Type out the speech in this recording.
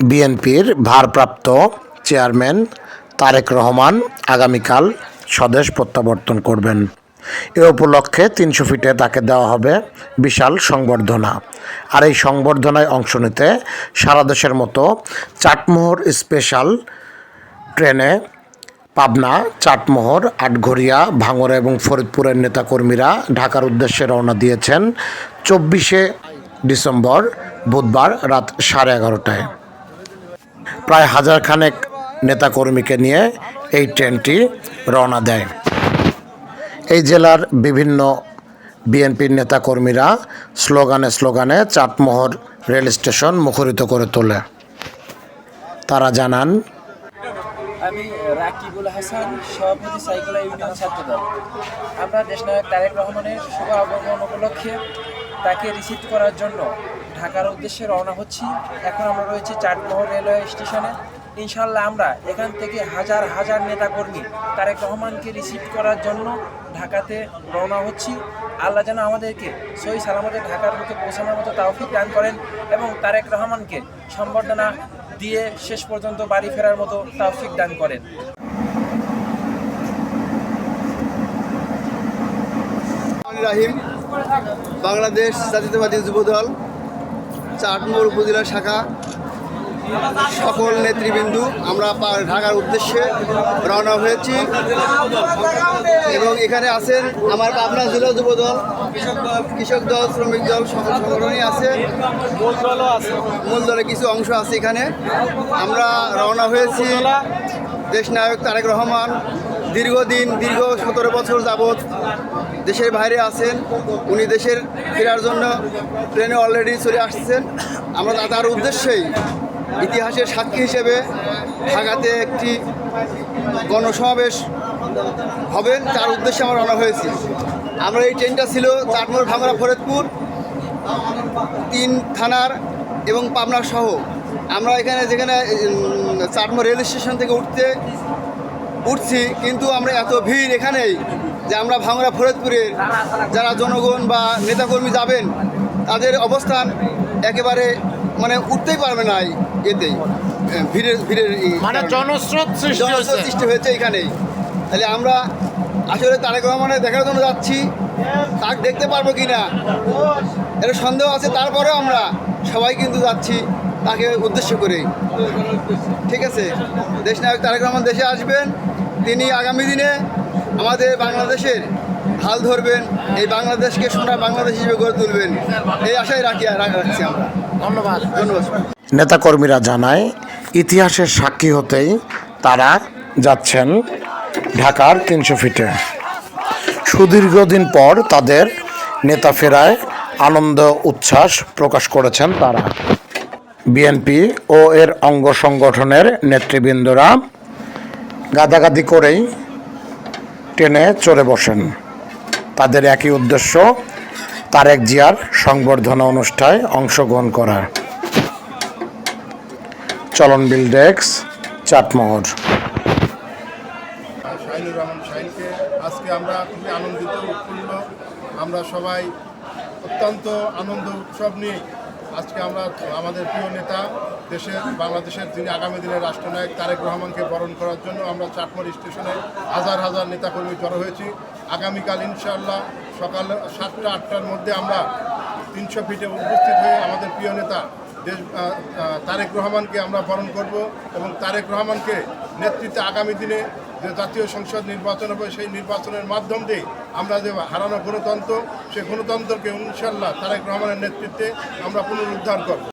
বিএনপির ভারপ্রাপ্ত চেয়ারম্যান তারেক রহমান আগামীকাল স্বদেশ প্রত্যাবর্তন করবেন। এ উপলক্ষে তিনশো ফিটে তাকে দেওয়া হবে বিশাল সংবর্ধনা। আর এই সংবর্ধনায় অংশ নিতে সারা দেশের মতো চাটমোহর স্পেশাল ট্রেনে পাবনা, চাটমোহর, আটঘরিয়া, ভাঙড়া এবং ফরিদপুরের নেতাকর্মীরা ঢাকার উদ্দেশ্যে রওনা দিয়েছেন চব্বিশে ডিসেম্বর, বুধবার রাত সাড়ে এগারোটায়। প্রায় হাজার খানেক নেতাকর্মীকে নিয়ে এই ট্রেনটি রওনা দেয়। এই জেলার বিভিন্ন বিএনপির নেতাকর্মীরা স্লোগানে স্লোগানে চাটমোহর রেল স্টেশন মুখরিত করে তোলে। তারা জানান, আমি রাকিবুল হাসান, সভাপতি সাইকুলা ইউনিয়ন ছাত্রদল। আমরা দেশনায়ক তারেক রহমানের শুভ আগমন উপলক্ষে তাকে রিসিভ করার জন্য ঢাকার উদ্দেশ্যে রওনা হচ্ছি। এখন আমরা রয়েছি চাটমোহর রেলওয়ে স্টেশনে। ইনশাল্লাহ আমরা এখান থেকে হাজার হাজার নেতাকর্মী তারেক রহমানকে রিসিভ করার জন্য ঢাকাতে রওনা হচ্ছি। আল্লাহ যেন আমাদেরকে সই সালামতে ঢাকার মুখে পৌঁছানোর মতো তাওফিক দান করেন এবং তারেক রহমানকে সম্বর্ধনা দিয়ে শেষ পর্যন্ত বাড়ি ফেরার মতো তাওফিক দান করেন। রাহিম বাংলাদেশ জাতীয়তাবাদী যুবদল চাটমোড় উপজেলা শাখা সকল নেতৃবৃন্দু, আমরা ঢাকার উদ্দেশ্যে রওনা হয়েছি। এবং এখানে আছেন আমার পাবনা জেলা যুবদল, কৃষক দল শ্রমিক দল সংগঠনই আছে। মূল দলে কিছু অংশ আছে এখানে। আমরা রওনা হয়েছি। দেশ নায়ক তারেক রহমান দীর্ঘদিন দীর্ঘ সতেরো বছর যাবৎ দেশের বাইরে আছেন। উনি দেশের ফেরার জন্য ট্রেনে অলরেডি চলে আসছেন। আমরা তার উদ্দেশ্যেই ইতিহাসের সাক্ষী হিসেবে ঢাকাতে একটি গণসমাবেশ হবেন তার উদ্দেশ্যে আমরা রওনা হয়েছি। আমরা এই ট্রেনটা ছিল চাটমোড় ভাঙড়া ফরিদপুর তিন থানার এবং পাবনা সহ। আমরা এখানে যেখানে উম, চাটমোড় রেল স্টেশন থেকে উঠতে উঠছি কিন্তু আমরা এত ভিড় এখানেই যে আমরা ভাঙড়া ফরিদপুরের যারা জনগণ বা নেতাকর্মী যাবেন তাদের অবস্থান একেবারে মানে উঠতেই পারবে না এতেই ভিড়ের ভিড়ের মানে জনস্রোত জনস্রোত সৃষ্টি হয়েছে এখানেই। তাহলে আমরা আসলে তারেক রহমানের দেখার জন্য যাচ্ছি তাকে দেখতে পারব কি না এটা সন্দেহ আছে তারপরেও আমরা সবাই কিন্তু যাচ্ছি। তাকে উদ্দেশ্য করে ঠিক আছে? দেশ নায়ক তারেক রহমান দেশে আসবেন তিনি আগামী দিনে আমাদের বাংলাদেশের হাল ধরবেন এই বাংলাদেশকে সোনা বাংলাদেশ হিসেবে গড়ে তুলবেন। এই আশাই রাখি রাখছি আমরা। ধন্যবাদ। ধন্যবাদ। নেতাকর্মীরা জানায় ইতিহাসের সাক্ষী হতেই তারা যাচ্ছেন ঢাকার তিনশো ফিটে। সুদীর্ঘদিন পর তাদের নেতা ফেরায় আনন্দ উচ্ছ্বাস প্রকাশ করেছেন তারা। বিএনপি ও এর অঙ্গ সংগঠনের নেতৃবৃন্দরা গাদাগাদি করেই ট্রেনে চড়ে বসেন। তাদের একই উদ্দেশ্য তারেক জিয়ার সংবর্ধনা অনুষ্ঠায় অংশগ্রহণ করা চলন বিল ডেক্স চাটমোহর। আজকে আমরা খুবই আনন্দিত, উৎফুল্ল। আমরা সবাই অত্যন্ত আনন্দ উৎসব নিয়ে আজকে আমরা আমাদের প্রিয় নেতা দেশের, বাংলাদেশের যিনি আগামী দিনের রাষ্ট্রনায়ক তারেক রহমানকে বরণ করার জন্য আমরা চাটমোড় স্টেশনে হাজার হাজার নেতাকর্মী জড়ো হয়েছি। আগামীকাল ইনশাআল্লাহ সকাল সাতটা, আটটার মধ্যে আমরা তিনশো ফিটে উপস্থিত হয়ে আমাদের প্রিয় নেতা দেশ তারেক রহমানকে আমরা বরণ করব এবং তারেক রহমানকে নেতৃত্বে আগামী দিনে যে জাতীয় সংসদ নির্বাচন হবে, সেই নির্বাচনের মাধ্যম দিয়ে আমরা যে হারানো গণতন্ত্র, সেই গণতন্ত্রকে ইনশাল্লাহ তারেক রহমানের নেতৃত্বে আমরা পুনরুদ্ধার করব।